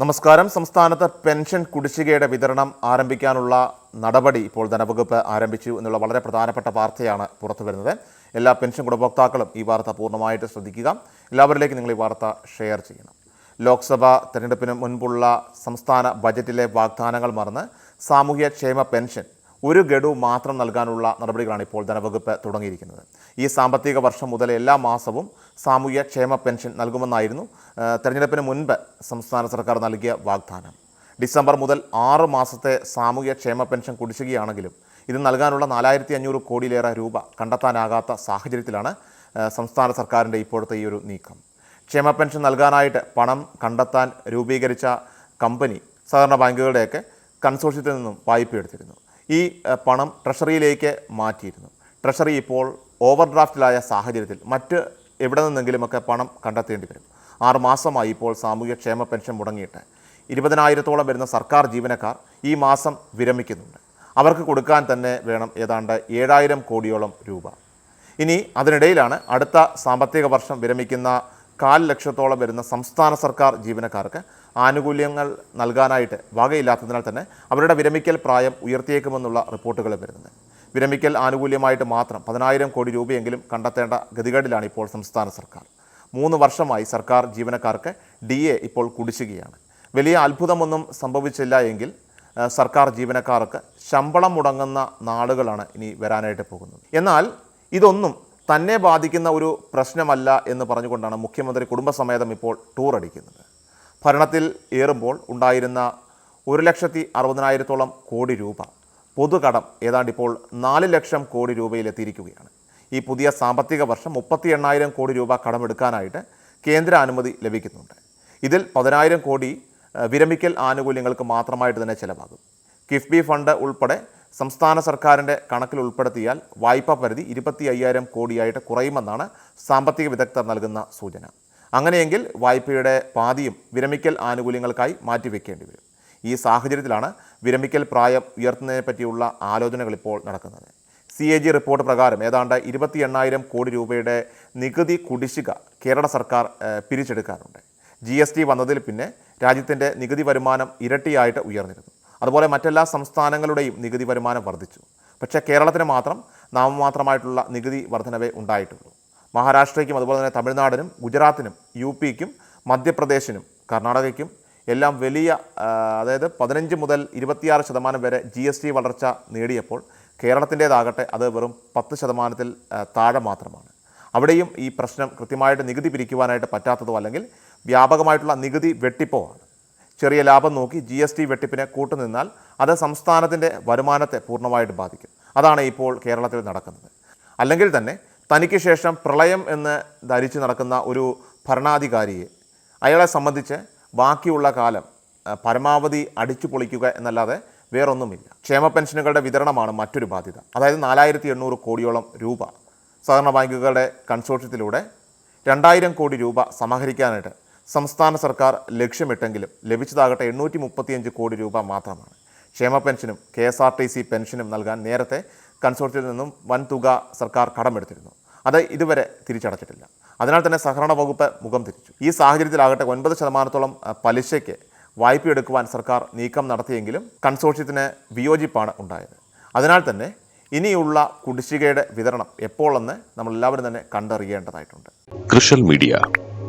നമസ്കാരം. സംസ്ഥാനത്ത് പെൻഷൻ കുടിശ്ശികയുടെ വിതരണം ആരംഭിക്കാനുള്ള നടപടി ഇപ്പോൾ ധനവകുപ്പ് ആരംഭിച്ചു എന്നുള്ള വളരെ പ്രധാനപ്പെട്ട വാർത്തയാണ് പുറത്തു വരുന്നത്. എല്ലാ പെൻഷൻ ഗുണഭോക്താക്കളും ഈ വാർത്ത പൂർണമായിട്ട് ശ്രദ്ധിക്കുക. എല്ലാവരിലേക്കും നിങ്ങൾ ഈ വാർത്ത ഷെയർ ചെയ്യണം. ലോക്സഭാ തെരഞ്ഞെടുപ്പിന് മുൻപുള്ള സംസ്ഥാന ബജറ്റിലെ വാഗ്ദാനങ്ങൾ മറന്ന് സാമൂഹ്യക്ഷേമ പെൻഷൻ ഒരു ഗഡു മാത്രം നൽകാനുള്ള നടപടികളാണ് ഇപ്പോൾ ധനവകുപ്പ് തുടങ്ങിയിരിക്കുന്നത്. ഈ സാമ്പത്തിക വർഷം മുതൽ എല്ലാ മാസവും സാമൂഹ്യ ക്ഷേമ പെൻഷൻ നൽകുമെന്നായിരുന്നു തെരഞ്ഞെടുപ്പിന് മുൻപ് സംസ്ഥാന സർക്കാർ നൽകിയ വാഗ്ദാനം. ഡിസംബർ മുതൽ ആറ് മാസത്തെ സാമൂഹ്യ ക്ഷേമ പെൻഷൻ കുടിശ്ശികയാണെങ്കിലും ഇത് നൽകാനുള്ള നാലായിരത്തി അഞ്ഞൂറ് കോടിയിലേറെ രൂപ കണ്ടെത്താനാകാത്ത സാഹചര്യത്തിലാണ് സംസ്ഥാന സർക്കാരിന്റെ ഇപ്പോഴത്തെ ഈ ഒരു നീക്കം. ക്ഷേമ പെൻഷൻ നൽകാനായിട്ട് പണം കണ്ടെത്താൻ രൂപീകരിച്ച കമ്പനി സഹകരണ ബാങ്കുകളുടെയൊക്കെ കൺസോഷ്യത്തിൽ നിന്നും വായ്പ എടുത്തിരുന്നു ഈ പണം ട്രഷറിയിലേക്ക് മാറ്റിയിരുന്നു. ട്രഷറി ഇപ്പോൾ ഓവർ ഡ്രാഫ്റ്റിലായ സാഹചര്യത്തിൽ മറ്റ് എവിടെ നിന്നെങ്കിലുമൊക്കെ പണം കണ്ടെത്തേണ്ടി വരും. ആറുമാസമായി ഇപ്പോൾ സാമൂഹ്യക്ഷേമ പെൻഷൻ മുടങ്ങിയിട്ട്. ഇരുപതിനായിരത്തോളം വരുന്ന സർക്കാർ ജീവനക്കാർ ഈ മാസം വിരമിക്കുന്നുണ്ട്. അവർക്ക് കൊടുക്കാൻ തന്നെ വേണം ഏതാണ്ട് ഏഴായിരം കോടിയോളം രൂപ. ഇനി അതിനിടയിലാണ് അടുത്ത സാമ്പത്തിക വർഷം വിരമിക്കുന്ന കാൽ ലക്ഷത്തോളം വരുന്ന സംസ്ഥാന സർക്കാർ ജീവനക്കാർക്ക് ആനുകൂല്യങ്ങൾ നൽകാനായിട്ട് വകയില്ലാത്തതിനാൽ തന്നെ അവരുടെ വിരമിക്കൽ പ്രായം ഉയർത്തിയേക്കുമെന്നുള്ള റിപ്പോർട്ടുകൾ വരുന്നത് വിരമിക്കൽ ആനുകൂല്യമായിട്ട് മാത്രം പതിനായിരം കോടി രൂപയെങ്കിലും കണ്ടെത്തേണ്ട ഗതികേടിലാണ് ഇപ്പോൾ സംസ്ഥാന സർക്കാർ. മൂന്ന് വർഷമായി സർക്കാർ ജീവനക്കാർക്ക് ഡി എ ഇപ്പോൾ കുടിശ്ശികയാണ്. വലിയ അത്ഭുതമൊന്നും സംഭവിച്ചില്ല എങ്കിൽ സർക്കാർ ജീവനക്കാർക്ക് ശമ്പളം മുടങ്ങുന്ന നാളുകളാണ് ഇനി വരാനായിട്ട് പോകുന്നത്. എന്നാൽ ഇതൊന്നും തന്നെ ബാധിക്കുന്ന ഒരു പ്രശ്നമല്ല എന്ന് പറഞ്ഞുകൊണ്ടാണ് മുഖ്യമന്ത്രി കുടുംബസമേതം ഇപ്പോൾ ടൂർ അടിക്കുന്നത്. ഭരണത്തിൽ ഏറുമ്പോൾ ഉണ്ടായിരുന്ന ഒരു ലക്ഷത്തി അറുപതിനായിരത്തോളം കോടി രൂപ പൊതുകടം ഏതാണ്ട് ഇപ്പോൾ നാല് ലക്ഷം കോടി രൂപയിലെത്തിയിരിക്കുകയാണ് ഈ പുതിയ സാമ്പത്തിക വർഷം മുപ്പത്തി എണ്ണായിരം കോടി രൂപ കടമെടുക്കാനായിട്ട് കേന്ദ്ര അനുമതി ലഭിക്കുന്നുണ്ട്. ഇതിൽ പതിനായിരം കോടി വിരമിക്കൽ ആനുകൂല്യങ്ങൾക്ക് മാത്രമായിട്ട് തന്നെ ചിലവാകും. കിഫ്ബി ഫണ്ട് ഉൾപ്പെടെ സംസ്ഥാന സർക്കാരിന്റെ കണക്കിൽ ഉൾപ്പെടുത്തിയാൽ വായ്പാ പരിധി ഇരുപത്തി അയ്യായിരം കോടിയായിട്ട് കുറയുമെന്നാണ് സാമ്പത്തിക വിദഗ്ധർ നൽകുന്ന സൂചന. അങ്ങനെയെങ്കിൽ വായ്പയുടെ പാതിയും വിരമിക്കൽ ആനുകൂല്യങ്ങൾക്കായി മാറ്റിവെക്കേണ്ടി വരും. ഈ സാഹചര്യത്തിലാണ് വിരമിക്കൽ പ്രായം ഉയർത്തുന്നതിനെ പറ്റിയുള്ള ആലോചനകൾ ഇപ്പോൾ നടക്കുന്നത്. സി എ ജി റിപ്പോർട്ട് പ്രകാരം ഏതാണ്ട് ഇരുപത്തി എണ്ണായിരം കോടി രൂപയുടെ നികുതി കുടിശ്ശിക കേരള സർക്കാർ പിരിച്ചെടുക്കാറുണ്ട്. ജി എസ് ടി വന്നതിൽ പിന്നെ രാജ്യത്തിന്റെ നികുതി വരുമാനം ഇരട്ടിയായിട്ട് ഉയർന്നിരുന്നു. അതുപോലെ മറ്റെല്ലാ സംസ്ഥാനങ്ങളുടെയും നികുതി വരുമാനം വർദ്ധിച്ചു. പക്ഷേ കേരളത്തിന് മാത്രം നാമമാത്രമായിട്ടുള്ള നികുതി വർധനവേ ഉണ്ടായിട്ടുള്ളൂ. മഹാരാഷ്ട്രയ്ക്കും അതുപോലെ തന്നെ തമിഴ്നാടിനും ഗുജറാത്തിനും യു പിക്കും മധ്യപ്രദേശിനും കർണാടകയ്ക്കും എല്ലാം വലിയ അതായത് പതിനഞ്ച് മുതൽ ഇരുപത്തിയാറ് ശതമാനം വരെ ജി എസ് ടി വളർച്ച നേടിയപ്പോൾ കേരളത്തിന്റേതാകട്ടെ അത് വെറും പത്ത് ശതമാനത്തിൽ താഴെ മാത്രമാണ്. അവിടെയും ഈ പ്രശ്നം കൃത്യമായിട്ട് നികുതി പിരിക്കുവാനായിട്ട് പറ്റാത്തതോ അല്ലെങ്കിൽ വ്യാപകമായിട്ടുള്ള നികുതി വെട്ടിപ്പോ ആണ്. ചെറിയ ലാഭം നോക്കി ജി എസ് ടി വെട്ടിപ്പിനെ കൂട്ടുനിന്നാൽ അത് സംസ്ഥാനത്തിന്റെ വരുമാനത്തെ പൂർണമായിട്ട് ബാധിക്കും. അതാണ് ഇപ്പോൾ കേരളത്തിൽ നടക്കുന്നത്. അല്ലെങ്കിൽ തന്നെ തനിക്ക് ശേഷം പ്രളയം എന്ന് ധരിച്ച് നടക്കുന്ന ഒരു ഭരണാധികാരിയെ അയാളെ സംബന്ധിച്ച് ബാക്കിയുള്ള കാലം പരമാവധി അടിച്ചു പൊളിക്കുക എന്നല്ലാതെ വേറൊന്നുമില്ല. ക്ഷേമ പെൻഷനുകളുടെ വിതരണമാണ് മറ്റൊരു ബാധ്യത. അതായത് നാലായിരത്തി എണ്ണൂറ് കോടിയോളം രൂപ സഹകരണ ബാങ്കുകളുടെ കൺസോർഷ്യത്തിലൂടെ രണ്ടായിരം കോടി രൂപ സമാഹരിക്കാനായിട്ട് സംസ്ഥാന സർക്കാർ ലക്ഷ്യമിട്ടെങ്കിലും ലഭിച്ചതാകട്ടെ എണ്ണൂറ്റി മുപ്പത്തിയഞ്ച് കോടി രൂപ മാത്രമാണ്. ക്ഷേമ പെൻഷനും K S R T C പെൻഷനും നൽകാൻ നേരത്തെ കൺസോർട്ടിയിൽ നിന്നും വൻതുക സർക്കാർ കടമെടുത്തിരുന്നു. അത് ഇതുവരെ തിരിച്ചടച്ചിട്ടില്ല. അതിനാൽ തന്നെ സഹകരണ വകുപ്പ് മുഖം തിരിച്ചു. ഈ സാഹചര്യത്തിലാകട്ടെ ഒൻപത് ശതമാനത്തോളം പലിശയ്ക്ക് വായ്പയെടുക്കുവാൻ സർക്കാർ നീക്കം നടത്തിയെങ്കിലും കൺസോർഷ്യത്തിന് വിയോജിപ്പാണ് ഉണ്ടായത്. അതിനാൽ തന്നെ ഇനിയുള്ള കുടിശ്ശികയുടെ വിതരണം എപ്പോഴെന്ന് നമ്മളെല്ലാവരും തന്നെ കണ്ടറിയേണ്ടതായിട്ടുണ്ട്. കൃഷൽ മീഡിയ